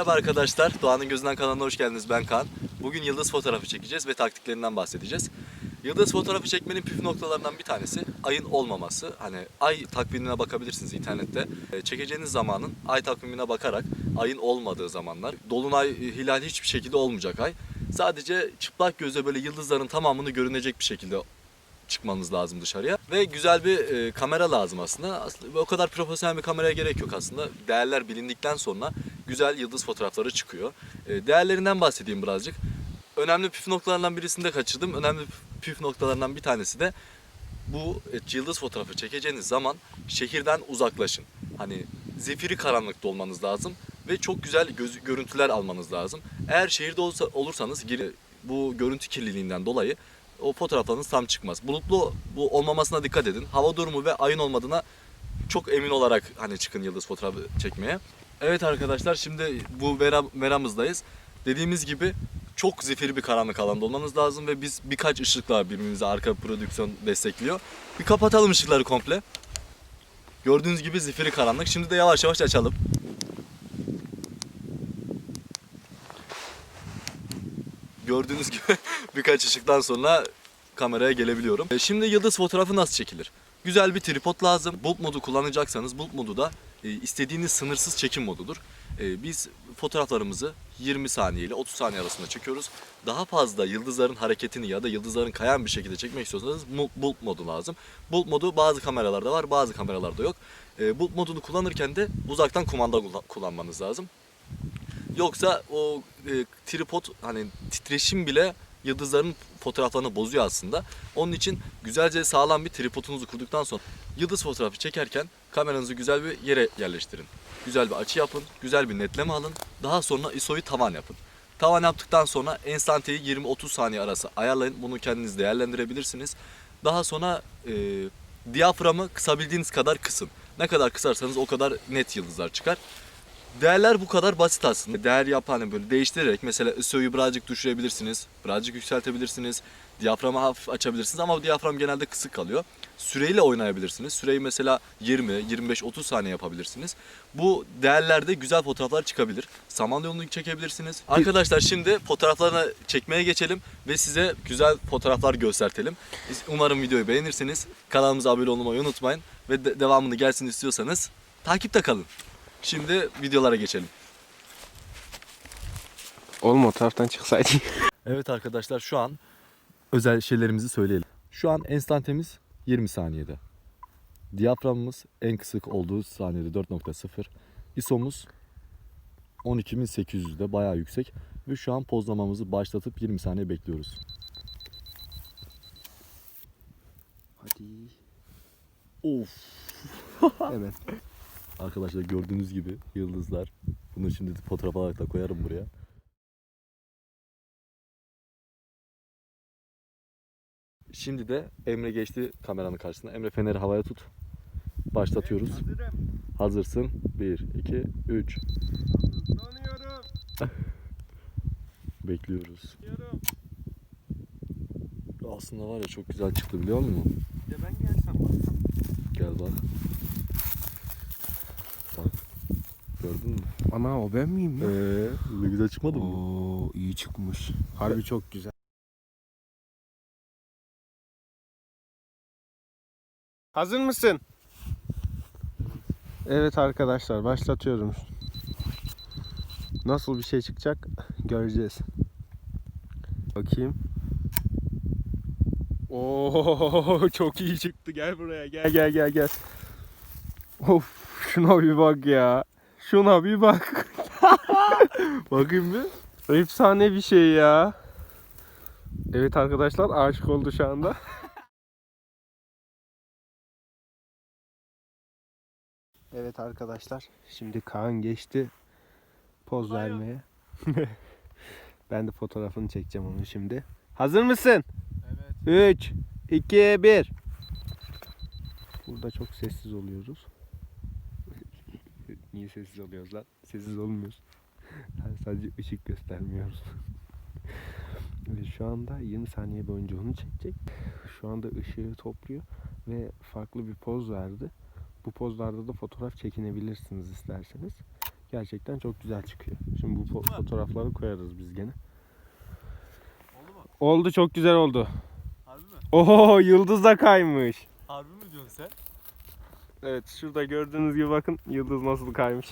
Merhaba arkadaşlar, Doğan'ın Gözünden kanalına hoş geldiniz. Ben Kaan. Bugün yıldız fotoğrafı çekeceğiz ve taktiklerinden bahsedeceğiz. Yıldız fotoğrafı çekmenin püf noktalarından bir tanesi ayın olmaması. Hani ay takvimine bakabilirsiniz internette. E, Çekeceğiniz zamanın ay takvimine bakarak ayın olmadığı zamanlar. Dolunay, e, hilal hiçbir şekilde olmayacak ay. Sadece çıplak gözle böyle yıldızların tamamını görünecek bir şekilde çıkmanız lazım dışarıya. Ve güzel bir e, kamera lazım aslında. aslında. O kadar profesyonel bir kameraya gerek yok aslında. Değerler bilindikten sonra güzel yıldız fotoğrafları çıkıyor. E, değerlerinden bahsedeyim birazcık. Önemli püf noktalarından birisini de kaçırdım. Önemli püf noktalarından bir tanesi de bu e, yıldız fotoğrafı çekeceğiniz zaman şehirden uzaklaşın. Hani zifiri karanlıkta olmanız lazım ve çok güzel göz, görüntüler almanız lazım. Eğer şehirde olsa, olursanız bu görüntü kirliliğinden dolayı o fotoğraflarınız tam çıkmaz. Bulutlu bu olmamasına dikkat edin. Hava durumu ve ayın olmadığına çok emin olarak hani çıkın yıldız fotoğrafı çekmeye. Evet arkadaşlar şimdi bu vera, veramızdayız. Dediğimiz gibi çok zifiri bir karanlık alanda olmanız lazım ve biz birkaç ışıkla birbirimize arka prodüksiyon destekliyor. Bir kapatalım ışıkları komple. Gördüğünüz gibi zifiri karanlık. Şimdi de yavaş yavaş açalım. Gördüğünüz gibi birkaç ışıktan sonra kameraya gelebiliyorum. E, Şimdi yıldız fotoğrafı nasıl çekilir? Güzel bir tripod lazım. Bulut modu kullanacaksanız bulut modu da istediğiniz sınırsız çekim modudur. E, Biz fotoğraflarımızı 20 saniye ile 30 saniye arasında çekiyoruz. Daha fazla yıldızların hareketini ya da yıldızların kayan bir şekilde çekmek istiyorsanız bulut modu lazım. Bulut modu bazı kameralarda var, bazı kameralarda yok. E, Bulut modunu kullanırken de uzaktan kumanda kullan- kullanmanız lazım. Yoksa o e, tripod hani titreşim bile yıldızların fotoğraflarını bozuyor aslında. Onun için güzelce sağlam bir tripodunuzu kurduktan sonra yıldız fotoğrafı çekerken kameranızı güzel bir yere yerleştirin. Güzel bir açı yapın, güzel bir netleme alın. Daha sonra ISO'yu tavan yapın. Tavan yaptıktan sonra enstanteyi 20-30 saniye arası ayarlayın. Bunu kendiniz değerlendirebilirsiniz. Daha sonra e, diyaframı kısabildiğiniz kadar kısın. Ne kadar kısarsanız o kadar net yıldızlar çıkar. Değerler bu kadar basit aslında. Değer yapan böyle değiştirerek mesela ISO'yu birazcık düşürebilirsiniz, birazcık yükseltebilirsiniz, diyaframı hafif açabilirsiniz ama diyafram genelde kısık kalıyor. Süreyle oynayabilirsiniz. Süreyi mesela 20, 25, 30 saniye yapabilirsiniz. Bu değerlerde güzel fotoğraflar çıkabilir. Saman yolunu çekebilirsiniz. Arkadaşlar şimdi fotoğraflarını çekmeye geçelim ve size güzel fotoğraflar göstertelim. Umarım videoyu beğenirsiniz. Kanalımıza abone olmayı unutmayın ve de- devamını gelsin istiyorsanız takipte kalın. Şimdi videolara geçelim. Oğlum o taraftan çıksaydı. Evet arkadaşlar şu an özel şeylerimizi söyleyelim. Şu an enstantemiz 20 saniyede. Diyaframımız en kısık olduğu saniyede 4.0. ISO'muz 12800'de bayağı yüksek. Ve şu an pozlamamızı başlatıp 20 saniye bekliyoruz. Hadi. Of. Hemen. Arkadaşlar gördüğünüz gibi yıldızlar. Bunu şimdi fotoğraf olarak da koyarım buraya. Şimdi de Emre geçti kameranın karşısına. Emre feneri havaya tut. Başlatıyoruz. Hazırsın. 1, 2, 3. Tanıyorum. Bekliyoruz. Aslında var ya çok güzel çıktı biliyor musun? De ben gelsem bak. Gel. Bak. Gördün mü? Ana o ben miyim ya? Eee ne güzel çıkmadı mı? Oo iyi çıkmış. Harbi çok güzel. Hazır mısın? Evet arkadaşlar başlatıyorum. Nasıl bir şey çıkacak göreceğiz. Bakayım. Oo çok iyi çıktı. Gel buraya. Gel gel gel gel. Of şuna bir bak ya. Şuna bir bak. Bakayım bir. Efsane bir şey ya. Evet arkadaşlar aşık oldu şu anda. evet arkadaşlar şimdi Kaan geçti poz vermeye. ben de fotoğrafını çekeceğim onu şimdi. Hazır mısın? Evet. 3 2 1 Burada çok sessiz oluyoruz. Niye sessiz oluyoruz lan? Sessiz olmuyoruz. Yani sadece ışık göstermiyoruz. Ve şu anda 20 saniye boyunca onu çekecek. Şu anda ışığı topluyor ve farklı bir poz verdi. Bu pozlarda da fotoğraf çekinebilirsiniz isterseniz. Gerçekten çok güzel çıkıyor. Şimdi bu fo- fotoğrafları koyarız biz gene. Oldu mu? Oldu çok güzel oldu. Harbi mi? Oho yıldız da kaymış. Harbi mi diyorsun sen? Evet şurada gördüğünüz gibi bakın yıldız nasıl kaymış.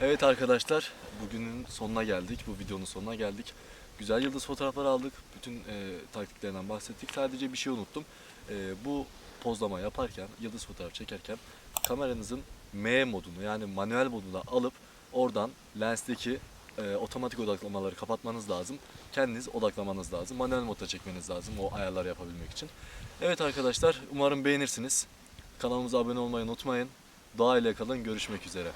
Evet arkadaşlar, bugünün sonuna geldik. Bu videonun sonuna geldik. Güzel yıldız fotoğrafları aldık. Bütün e, taktiklerinden bahsettik. Sadece bir şey unuttum. E, bu pozlama yaparken, yıldız fotoğraf çekerken kameranızın M modunu yani manuel modunu alıp oradan lensteki e, otomatik odaklamaları kapatmanız lazım. Kendiniz odaklamanız lazım. Manuel modda çekmeniz lazım o ayarları yapabilmek için. Evet arkadaşlar, umarım beğenirsiniz. Kanalımıza abone olmayı unutmayın. Doğa ile kalın. Görüşmek üzere.